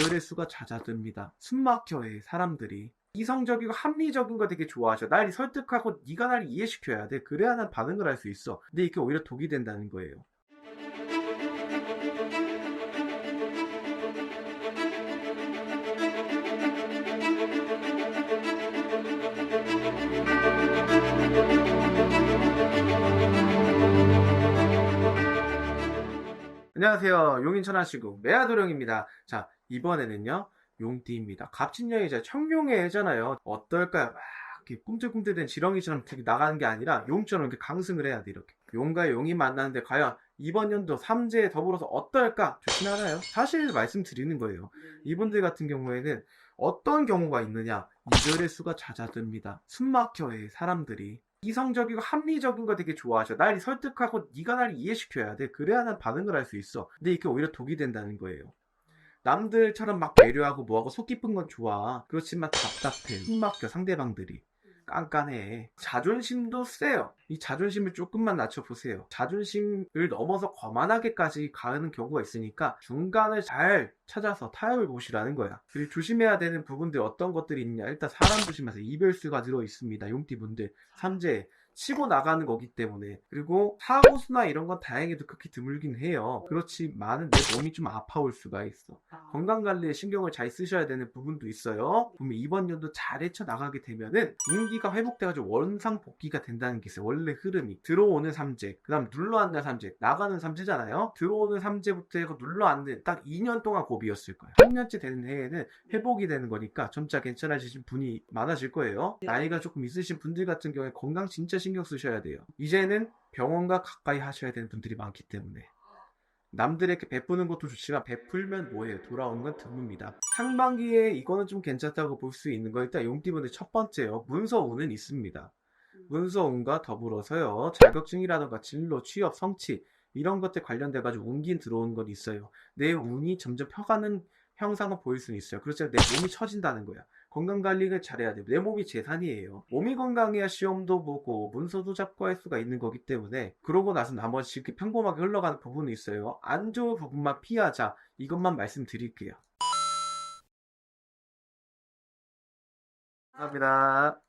이별의 수가 잦아듭니다. 숨막혀해 사람들이. 이성적이고 합리적인 거 되게 좋아하셔. 날 설득하고 네가 날 이해시켜야 돼. 그래야 난 반응을 할 수 있어. 근데 이게 오히려 독이 된다는 거예요. 안녕하세요. 용인 천하시구 메아도령입니다. 자, 이번에는요. 용띠입니다. 갑진년이 제 청룡의 해잖아요. 어떨까요? 막 이렇게 꿈틀꿈틀된 지렁이처럼 되게 나가는 게 아니라 용처럼 이렇게 강승을 해야 돼, 이렇게. 용과 용이 만나는데 과연 이번 연도 삼재에 더불어서 어떨까? 좋진 않아요. 사실 말씀드리는 거예요. 이분들 같은 경우에는 어떤 경우가 있느냐? 이별의 수가 잦아듭니다. 숨막혀해 사람들이. 이성적이고 합리적인 거 되게 좋아하셔. 날 설득하고 네가 날 이해시켜야 돼. 그래야 난 반응을 할 수 있어. 근데 이게 오히려 독이 된다는 거예요. 남들처럼 막 배려하고 뭐하고 속 깊은 건 좋아. 그렇지만 답답해. 숨막혀 상대방들이. 깐깐해. 자존심도 세요. 이 자존심을 조금만 낮춰보세요. 자존심을 넘어서 거만하게까지 가는 경우가 있으니까 중간을 잘 찾아서 타협을 보시라는 거야. 그리고 조심해야 되는 부분들 어떤 것들이 있냐. 일단 사람 조심하세요. 이별수가 들어 있습니다. 용띠분들. 삼재. 치고 나가는 거기 때문에 그리고 사고수나 이런 건 다행히도 그렇게 드물긴 해요 그렇지만은 내 몸이 좀 아파올 수가 있어 건강관리에 신경을 잘 쓰셔야 되는 부분도 있어요. 보면 이번 연도 잘 헤쳐나가게 되면은 운기가 회복돼가지고 원상 복귀가 된다는 게 있어요. 원래 흐름이. 들어오는 삼재, 그 다음 눌러앉는 삼재, 나가는 삼재잖아요. 들어오는 삼재부터 해서 눌러앉는 딱 2년 동안 고비였을 거예요. 3년째 되는 해에는 회복이 되는 거니까 점차 괜찮아지신 분이 많아질 거예요. 나이가 조금 있으신 분들 같은 경우에 건강 진짜 신경 쓰셔야 돼요. 이제는 병원과 가까이 하셔야 되는 분들이 많기 때문에. 남들에게 베푸는 것도 좋지만 베풀면 뭐예요? 돌아오는 건 드뭅니다. 상반기에 이거는 좀 괜찮다고 볼 수 있는 거 일단 용띠분의 첫 번째요. 문서운은 있습니다. 문서운과 더불어서요. 자격증이라던가 진로, 취업, 성취 이런 것들 관련돼 가지고 운긴 들어오는 건 있어요. 내 운이 점점 펴가는 형상을 보일 수는 있어요. 그렇지만 내 몸이 처진다는 거야. 건강 관리를 잘해야 돼. 내 몸이 재산이에요. 몸이 건강해야 시험도 보고 문서도 잡고 할 수가 있는 거기 때문에 그러고 나서 나머지 이렇게 평범하게 흘러가는 부분이 있어요. 안 좋은 부분만 피하자. 이것만 말씀드릴게요. 감사합니다.